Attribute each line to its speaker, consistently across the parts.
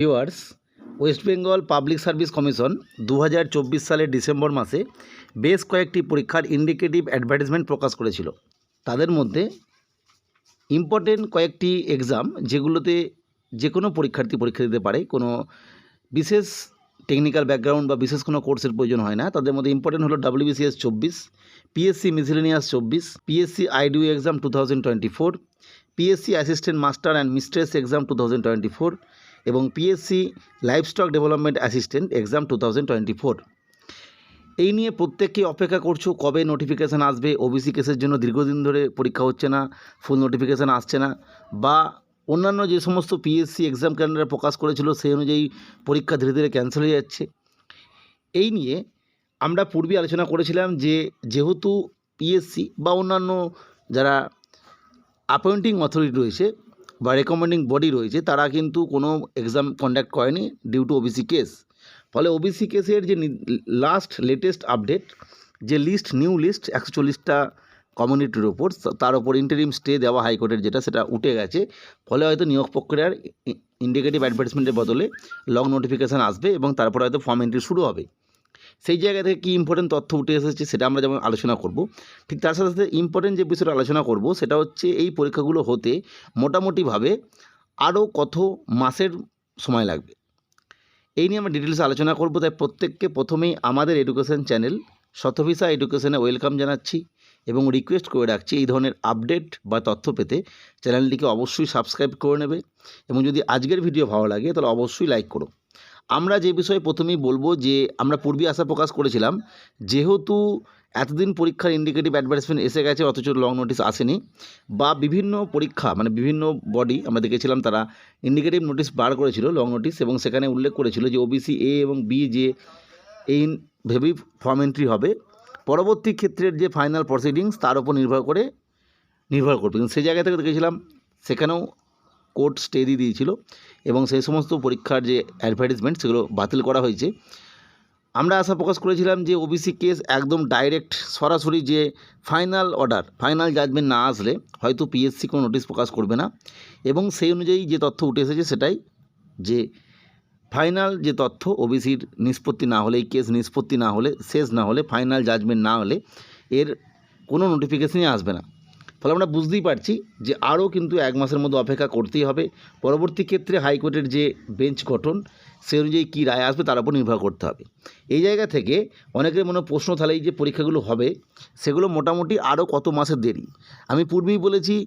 Speaker 1: Viewers, West Bengal public service commission দু হাজার চব্বিশ সালের ডিসেম্বর মাসে বেশ কয়েকটি পরীক্ষার ইন্ডিকেটিভ অ্যাডভার্টাইজমেন্ট প্রকাশ করেছিল। তাদের মধ্যে ইম্পর্টেন্ট কয়েকটি এক্সাম যেগুলোতে যে কোনো পরীক্ষার্থী পরীক্ষা দিতে পারে, কোনো বিশেষ টেকনিক্যাল ব্যাকগ্রাউন্ড বা বিশেষ কোনো কোর্সের প্রয়োজন হয় না। তাদের মধ্যে ইম্পর্টেন্ট হলো ডাব্লিউবিসিএস চব্বিশ পিএসসি মিসিলেনিয়াস চব্বিশ PSC আইডিউ exam two thousand twenty four PSC assistant master and mistress exam two thousand twenty four এবং PSC livestock development assistant exam two thousand twenty four এই নিয়ে প্রত্যেককে অপেক্ষা করছ, কবে নোটিফিকেশান আসবে? ওবিসি কেসের জন্য দীর্ঘদিন ধরে পরীক্ষা হচ্ছে না ফুল নোটিফিকেশান আসছে না বা অন্যান্য যে সমস্ত পিএসসি এক্সাম ক্যালেন্ডার প্রকাশ করেছিল সেই অনুযায়ী পরীক্ষা ধীরে ধীরে ক্যান্সেল হয়ে যাচ্ছে। এই নিয়ে আমরা পূর্বে আলোচনা করেছিলাম যে যেহেতু পিএসসি বা অন্যান্য যারা অ্যাপয়েন্টিং অথরিটি রয়েছে বা রেকমেন্ডিং বডি রয়েছে, তারা কিন্তু কোনো এক্সাম কন্ডাক্ট করেনি ডিউ টু ওবিসি কেস ফলে ওবিসি কেসের যে লাস্ট লেটেস্ট আপডেট যে লিস্ট নিউ লিস্ট একশো চল্লিশটা কমিউনিটির ওপর তার ওপর ইন্টারিম স্টে দেওয়া হাইকোর্টের যেটা, সেটা উঠে গেছে। ফলে হয়তো নিয়োগ প্রক্রিয়ার ইন্ডিকেটিভ অ্যাডভার্টাইজমেন্টের বদলে লং নোটিফিকেশান আসবে এবং তারপরে হয়তো ফর্ম এন্ট্রি শুরু হবে। সেই জায়গা থেকে কী ইম্পর্টেন্ট তথ্য উঠে এসেছে সেটা আমরা যেমন আলোচনা করব, ঠিক তার সাথে সাথে ইম্পর্টেন্ট যে বিষয়টা আলোচনা করব সেটা হচ্ছে এই পরীক্ষাগুলো হতে মোটামুটিভাবে আরও কত মাসের সময় লাগবে। এই নিয়ে আমরা ডিটেলসে আলোচনা করব, তাই প্রত্যেককে প্রথমেই আমাদের এডুকেশন চ্যানেল শতভিসা এডুকেশনে ওয়েলকাম জানাচ্ছি এবং রিকোয়েস্ট করে রাখছি এই ধরনের আপডেট বা তথ্য পেতে। চ্যানেলটিকে অবশ্যই সাবস্ক্রাইব করে নেবে এবং যদি আজকের ভিডিও ভালো লাগে তাহলে অবশ্যই লাইক করো। আমরা যে বিষয়ে প্রথমেই বলব যে আমরা পূর্বে আশা প্রকাশ করেছিলাম, যেহেতু এতদিন পরীক্ষার ইন্ডিকেটিভ অ্যাডভার্টাইজমেন্ট এসে গেছে, অথচ লং নোটিশ আসেনি, বা বিভিন্ন পরীক্ষা মানে বিভিন্ন বডি আমরা দেখেছিলাম তারা ইন্ডিকেটিভ নোটিশ বার করেছিল লং নোটিশ এবং সেখানে উল্লেখ করেছিল যে ওবিসি এ এবং বি যে এই ভেবেই ফর্ম এন্ট্রি হবে। পরবর্তী ক্ষেত্রের যে ফাইনাল প্রসিডিংস তার উপর নির্ভর করে, নির্ভর করবে। কিন্তু সেই জায়গা থেকে দেখেছিলাম, সেখানেও কোর্ট স্টে দিয়ে দিয়েছিল এবং সেই সমস্ত পরীক্ষার যে অ্যাডভার্টাইজমেন্ট সেগুলো বাতিল করা হয়েছে। আমরা আশা প্রকাশ করেছিলাম যে ওবিসি কেস একদম ডাইরেক্ট সরাসরি যে ফাইনাল অর্ডার ফাইনাল জাজমেন্ট না আসলে হয়তো পিএসসি কোনো নোটিশ প্রকাশ করবে না এবং সেই অনুযায়ী যে তথ্য উঠে এসেছে সেটাই যে ফাইনাল যে তথ্য ওবিসির নিষ্পত্তি না হলে, এই কেস নিষ্পত্তি না হলে, শেষ না হলে ফাইনাল জাজমেন্ট না হলে এর কোনো নোটিফিকেশনই আসবে না। ফলে আমরা বুঝতেই পারছি যে আরও কিন্তু এক মাসের মধ্যে অপেক্ষা করতেই হবে। পরবর্তী ক্ষেত্রে হাইকোর্টের যে বেঞ্চ গঠন, সে অনুযায়ী কী রায় আসবে তার উপর নির্ভর করতে হবে। এই জায়গা থেকে অনেকের মনে প্রশ্ন, তাহলে এই যে পরীক্ষাগুলো হবে, সেগুলো মোটামুটি আরও কত মাসের দেরি? আমি পূর্বেই বলেছি,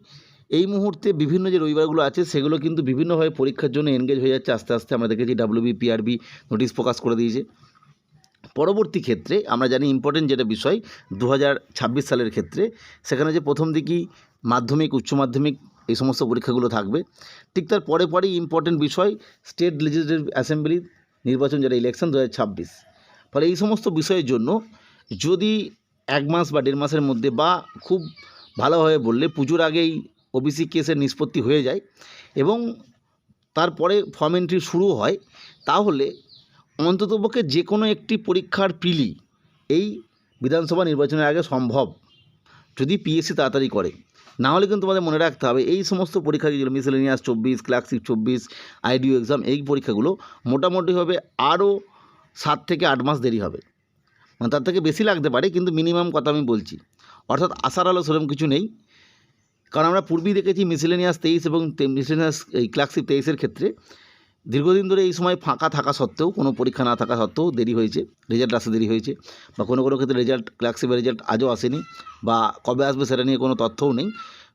Speaker 1: এই মুহূর্তে বিভিন্ন যে রবিবারগুলো আছে, সেগুলো কিন্তু বিভিন্নভাবে পরীক্ষার জন্য এনগেজ হয়ে যাচ্ছে। আস্তে আস্তে আমরা দেখেছি ডাব্লিউবি পিআরবি নোটিশ প্রকাশ করে দিয়েছে। পরবর্তী ক্ষেত্রে, আমরা জানি ইম্পর্টেন্ট যেটা বিষয় দু হাজার ছাব্বিশ সালের ক্ষেত্রে, সেখানে যে প্রথম দিকেই মাধ্যমিক, উচ্চ মাধ্যমিক এই সমস্ত পরীক্ষাগুলো থাকবে। ঠিক তার পরে পরেই ইম্পর্টেন্ট বিষয় স্টেট লেজিসলেটিভ অ্যাসেম্বলি নির্বাচন যেটা ইলেকশন দু হাজার ছাব্বিশ। ফলে এই সমস্ত বিষয়ের জন্য যদি এক মাস বা দেড় মাসের মধ্যে বা খুব ভালোভাবে বললে পুজোর আগেই ওবিসি কেসের নিষ্পত্তি হয়ে যায় এবং তারপরে ফর্ম এন্ট্রি শুরু হয়, তাহলে অন্ততপক্ষে যে কোনো একটি পরীক্ষার প্রিলি এই বিধানসভা নির্বাচনের আগে সম্ভব, যদি পিএসসি তাড়াতাড়ি করে। না হলে কিন্তু তোমাদের মনে রাখতে হবে, এই সমস্ত পরীক্ষা যেগুলো মিসেলেনিয়াস চব্বিশ ক্লাসিক চব্বিশ আইডিও এক্সাম এই পরীক্ষাগুলো মোটামুটিভাবে আরও সাত থেকে আট মাস দেরি হবে। মানে তার থেকে বেশি লাগতে পারে, কিন্তু মিনিমাম কথা আমি বলছি। অর্থাৎ আশার আলো সেরকম কিছু নেই। কারণ আমরা পূর্বেই দেখেছি মিসেলেনিয়াস তেইশ এবং মিসেলেনিয়াস এই ক্লাসিক তেইশের ক্ষেত্রে দীর্ঘদিন ধরে এই সময় ফাঁকা থাকা সত্ত্বেও, কোনো পরীক্ষা না থাকা সত্ত্বেও দেরি হয়েছে রেজাল্ট আসতে দেরি হয়েছে বা কোনো কোনো ক্ষেত্রে রেজাল্ট ক্লার্কশিপের রেজাল্ট আজও আসেনি বা কবে আসবে সেটা নিয়ে কোনো তথ্যও নেই।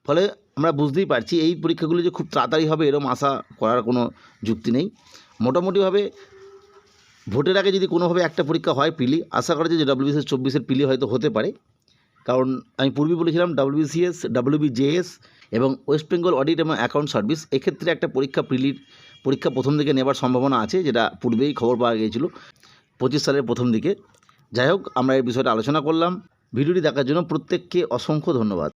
Speaker 1: ফলে আমরা বুঝতেই পারছি এই পরীক্ষাগুলো যে খুব তাড়াতাড়ি হবে এরম আশা করার কোনো যুক্তি নেই। মোটামুটিভাবে ভোটের আগে যদি কোনোভাবে একটা পরীক্ষা হয় পিলি, আশা করা যায় যে ডাব্লিউবিসিএস চব্বিশের পিলি হয়তো হতে পারে। কারণ আমি পূর্বে বলেছিলাম ডাব্লিউবিসিএস ডাব্লিউবিজেএস এবং ওয়েস্ট বেঙ্গল অডিট এবং অ্যাকাউন্ট সার্ভিস এক্ষেত্রে একটা পরীক্ষা প্রিলির পরীক্ষা প্রথম দিকে নেবার সম্ভাবনা আছে, যেটা পূর্বেই খবর পাওয়া গিয়েছিল, পঁচিশ সালের প্রথম দিকে। যাই হোক, আমরা এই বিষয়টা আলোচনা করলাম। ভিডিওটি দেখার জন্য প্রত্যেককে অসংখ্য ধন্যবাদ।